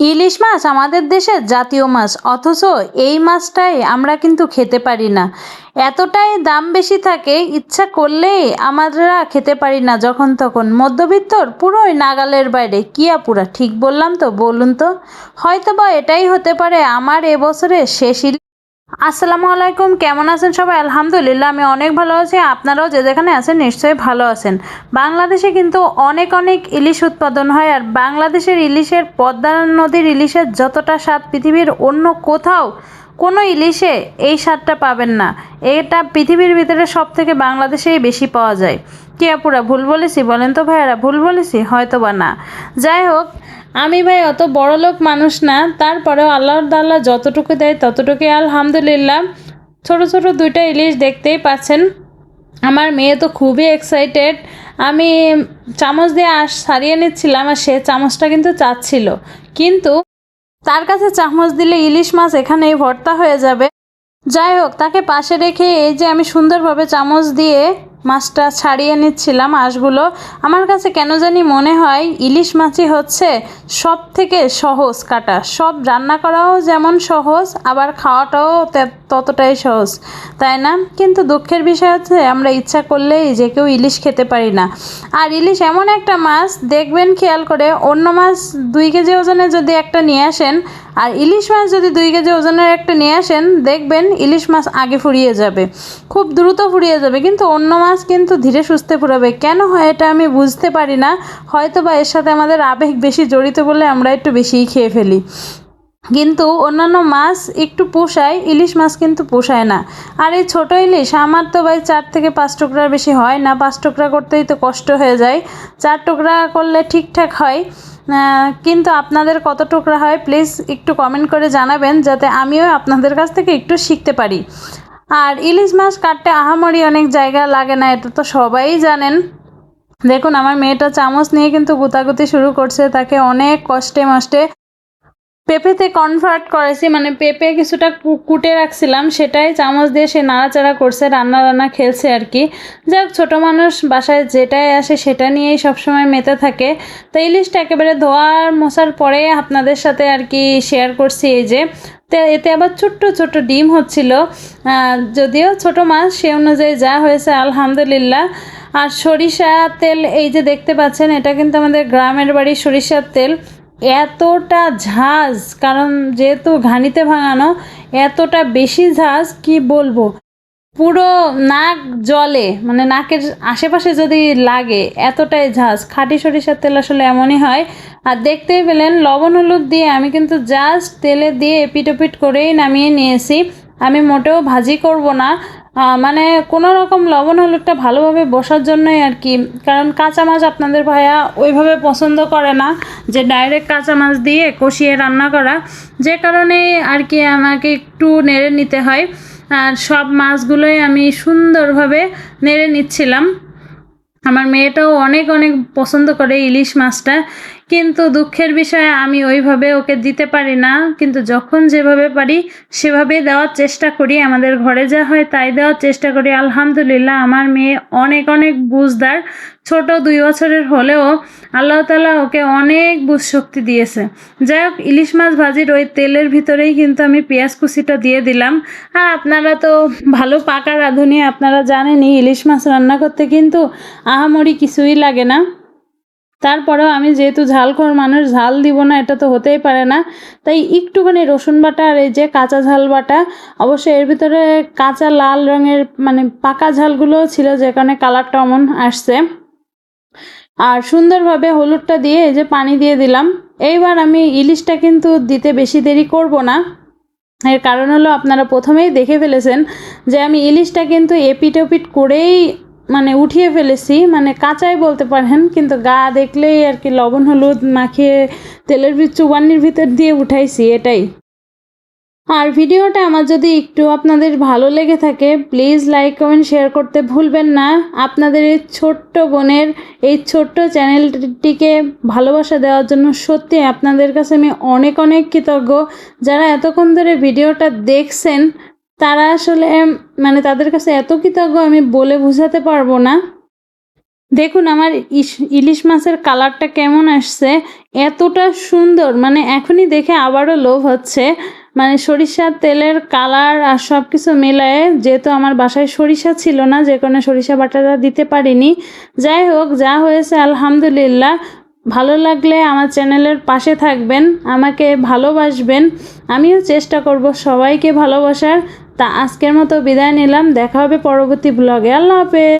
ইলিশ মাছ আমাদের দেশের জাতীয় মাছ, অথচ এই মাছটাই আমরা কিন্তু খেতে পারি না। এতটাই দাম বেশি থাকে, ইচ্ছা করলেই আমরা খেতে পারি না যখন তখন। মধ্যবিত্তর পুরোই নাগালের বাইরে। কিয়া পুরা ঠিক বললাম তো? বলুন তো। হয়তো বা এটাই হতে পারে আমার এবছরের শেষ আসসালামু আলাইকুম, কেমন আছেন সবাই? আলহামদুলিল্লাহ, আমি অনেক ভালো আছি। আপনারাও যে যেখানে আছেন নিশ্চয়ই ভালো আছেন। বাংলাদেশে কিন্তু অনেক অনেক ইলিশ উৎপাদন হয়, আর বাংলাদেশের ইলিশের পদ্মা নদীর ইলিশের যতটা স্বাদ পৃথিবীর অন্য কোথাও কোনো ইলিশে এই স্বাদটা পাবেন না। এটা পৃথিবীর ভিতরে সব থেকে বাংলাদেশেই বেশি পাওয়া যায়। কি আপুরা, ভুল বলেছি? বলেন তো ভাইয়ারা, ভুল বলেছি? হয়তো বা না। যাই হোক আমি ভাই অত বড় লোক মানুষ না, তারপরেও আল্লাহর দাল্লাহ যতটুকু দেয় ততটুকুই আলহামদুলিল্লাহ। ছোট ছোট দুইটা ইলিশ দেখতেই পাচ্ছেন। আমার মেয়ে তো খুবই এক্সাইটেড আমি চামচ দিয়ে আশ সারিয়ে নিচ্ছিলাম আর সে চামচটা কিন্তু চাচ্ছিল। কিন্তু তার কাছে চামচ দিলে ইলিশ মাছ এখানেই ভর্তা হয়ে যাবে। যাই হোক, তাকে পাশে রেখে এই যে আমি সুন্দরভাবে চামচ দিয়ে মাছটা ছাড়িয়ে নিচ্ছিলাম আঁশগুলো। আমার কাছে কেন জানি মনে হয় ইলিশ মাছই হচ্ছে সব থেকে সহজ কাটা। সব রান্না করাও যেমন সহজ, আবার খাওয়াটাও ততটাই সহজ, তাই না? কিন্তু দুঃখের বিষয় হচ্ছে আমরা ইচ্ছা করলেই যে কেউ ইলিশ খেতে পারি না। আর ইলিশ এমন একটা মাছ, দেখবেন খেয়াল করে অন্য মাছ দুই কেজি ওজনে যদি একটা নিয়ে আসেন, আর ইলিশ মাছ যদি দুই কেজি ওজনের একটা নিয়ে আসেন, দেখবেন ইলিশ মাছ আগে ফুরিয়ে যাবে। খুব দ্রুত ফুরিয়ে যাবে, কিন্তু অন্য মাছ কিন্তু ধীরে সুস্থে ফুরাবে কেন হয় এটা আমি বুঝতে পারি না। হয়তো বা এর সাথে আমাদের আবেগ বেশি জড়িত বলে আমরা একটু বেশিই খেয়ে ফেলি। কিন্তু অন্যান্য মাছ একটু পোষায়, ইলিশ মাছ কিন্তু পোষায় না। আর এই ছোটো ইলিশ আমার তো ভাই চার থেকে পাঁচ টুকরার বেশি হয় না, পাঁচ টুকরা করতেই তো কষ্ট হয়ে যায়। চার টুকরা করলে ঠিকঠাক হয়। কিন্তু আপনাদের কত টুকরা হয় প্লিজ একটু কমেন্ট করে জানাবেন, যাতে আমিও আপনাদের কাছ থেকে একটু শিখতে পারি। আর ইলিশ মাছ কাটতে আহামরি অনেক জায়গা লাগে না, এটা তো সবাই জানেন। দেখুন, আমার মেয়েটা চামচ নিয়ে কিন্তু গুতাগুতি শুরু করছে, তাকে অনেক কষ্টে মষ্টে পেঁপেতে কনভার্ট করেছি মানে পেঁপে কিছুটা কুটে রাখছিলাম, সেটাই চামচ দিয়ে সে নাড়াচাড়া করছে, রান্না রান্না খেলছে আর কি। যাই হোক ছোটো মানুষ, বাসায় যেটাই আসে সেটা নিয়েই সবসময় মেতে থাকে। তো ইলিশটা একেবারে ধোয়ার মশার পরে আপনাদের সাথে আর কি শেয়ার করছি এই যে। এতে আবার ছোট্ট ছোট্ট ডিম হচ্ছিল। যদিও ছোট মাছ, সে অনুযায়ী যা হয়েছে, আলহামদুলিল্লাহ। আর সরিষা তেল, এই যে দেখতে পাচ্ছেন, এটা কিন্তু আমাদের গ্রামের বাড়ি সরিষার তেল। এতটা ঝাঁজ, কারণ যেহেতু ঘানিতে ভাঙানো, এতটা বেশি ঝাঁজ, কি বলব? পুরো নাক জলে মানে নাকের আশেপাশে যদি লাগে, এতটাই ঝাঁজ। খাঁটি সরিষার তেল আসলে এমনই হয় আর দেখতেই পেলেন লবণ হলুদ দিয়ে আমি কিন্তু জাস্ট তেলে দিয়ে এপিট ওপিট করেই নামিয়ে নিয়েছি। আমি মোটেও ভাজি করব না। মানে কোনো রকম লবণ হলুদটা ভালোভাবে বসার জন্যই আর কি। কারণ কাঁচা মাছ আপনাদের ভাইয়া ওইভাবে পছন্দ করে না, যে ডাইরেক্ট কাঁচা মাছ দিয়ে কষিয়ে রান্না করা। যে কারণে আর কি আমাকে একটু নেড়ে নিতে হয়। আর সব মাছগুলোই আমি সুন্দরভাবে নেড়ে নিচ্ছিলাম। আমার মেয়েটাও অনেক অনেক পছন্দ করে ইলিশ মাছটা। কিন্তু দুঃখের বিষয়ে আমি ওইভাবে ওকে দিতে পারি না। কিন্তু যখন যেভাবে পারি সেভাবে দেওয়ার চেষ্টা করি। আমাদের ঘরে যা হয় তাই দেওয়ার চেষ্টা করি। আলহামদুলিল্লাহ, আমার মেয়ে অনেক অনেক বুঝদার। ছোট দুই বছরের হলেও আল্লাহ তালা ওকে অনেক বুঝ শক্তি দিয়েছে। যাই হোক, ইলিশ মাছ ভাজির ওই তেলের ভিতরেই কিন্তু আমি পেঁয়াজ কুচিটা দিয়ে দিলাম। আর আপনারা তো ভালো পাকা রাঁধুনি, আপনারা জানেনই ইলিশ মাছ রান্না করতে কিন্তু আহামরি কিছুই লাগে না। তারপরেও আমি যেহেতু ঝালখোর মানুষ, ঝাল দিব না, এটা তো হতেই পারে না। তাই একটুখানি রসুন বাটা আর এই যে কাঁচা ঝাল বাটা, অবশ্যই এর ভিতরে কাঁচা লাল রঙের মানে পাকা ঝালগুলোও ছিল, যে কারণে কালারটা অমন আসছে। আর সুন্দরভাবে হলুদটা দিয়ে এই যে পানি দিয়ে দিলাম। এইবার আমি ইলিশটা কিন্তু দিতে বেশি দেরি করব না। এর কারণ হলো আপনারা প্রথমেই দেখে ফেলেছেন যে আমি ইলিশটা কিন্তু এপিট ওপিট করেই মানে উঠিয়ে ফেলেছি মানে কাঁচাই বলতে পারেন, কিন্তু গা দেখলেই আর কি লবণ, হলুদ মাখিয়ে তেলের চুবানির ভিতর দিয়ে উঠাইছি, এটাই। আর ভিডিওটা আমার যদি একটু আপনাদের ভালো লেগে থাকে, প্লিজ লাইক, কমেন্ট, শেয়ার করতে ভুলবেন না। আপনাদের এই ছোট্ট বোনের, এই ছোট্ট চ্যানেলটিকে ভালোবাসা দেওয়ার জন্য সত্যি আপনাদের কাছে আমি অনেক অনেক কৃতজ্ঞ। যারা এতক্ষণ ধরে ভিডিওটা দেখছেন তারা আসলে মানে তাদের কাছে এত কৃতজ্ঞ আমি বলে বোঝাতে পারব না। দেখুন আমার ইলিশ মাছের কালারটা কেমন আসছে, এতটা সুন্দর মানে এখনই দেখে আবারও লোভ হচ্ছে। মানে সরিষার তেলের কালার আর সব কিছু মিলায়ে, যেহেতু আমার বাসায় সরিষা ছিল না, যে কোনো সরিষা বাটাটা দিতে পারিনি। যাই হোক, যা হয়েছে আলহামদুলিল্লাহ। ভালো লাগলে আমার চ্যানেলের পাশে থাকবেন, আমাকে ভালোবাসবেন। আমিও চেষ্টা করব সবাইকে ভালোবাসার। তা আজকের মতো বিদায় নিলাম। দেখা হবে পরবর্তী ব্লগে আল্লাহ হাফেজ।